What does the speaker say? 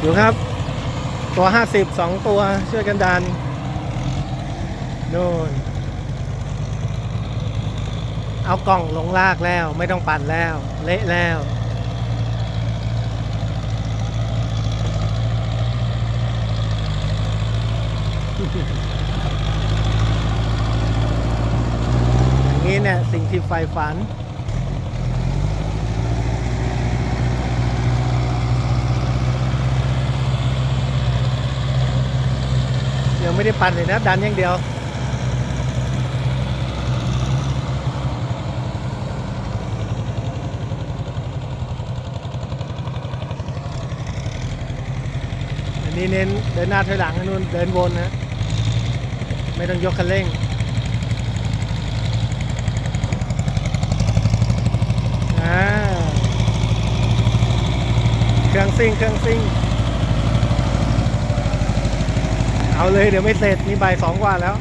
อยู่ครับ ตัวห้าสิบสองตัวช่วยกันดันโน่นเอากล่องลงลากแล้วไม่ต้องปั่นแล้ว เละแล้วอย่างนี้เนี่ยสิ่งที่ใฝ่ฝัน ไม่ได้ปั่นเลยนะ ดันอย่างเดียว อันนี้เน้นเดินหน้าถอยหลังนนู้นเดินวนนะ ไม่ต้องยกคันเร่งเครื่องซิ่งเครื่องซิ่ง เอาเลยเดี๋ยวไม่เสร็จนี่บ่ายสองกว่าแล้ว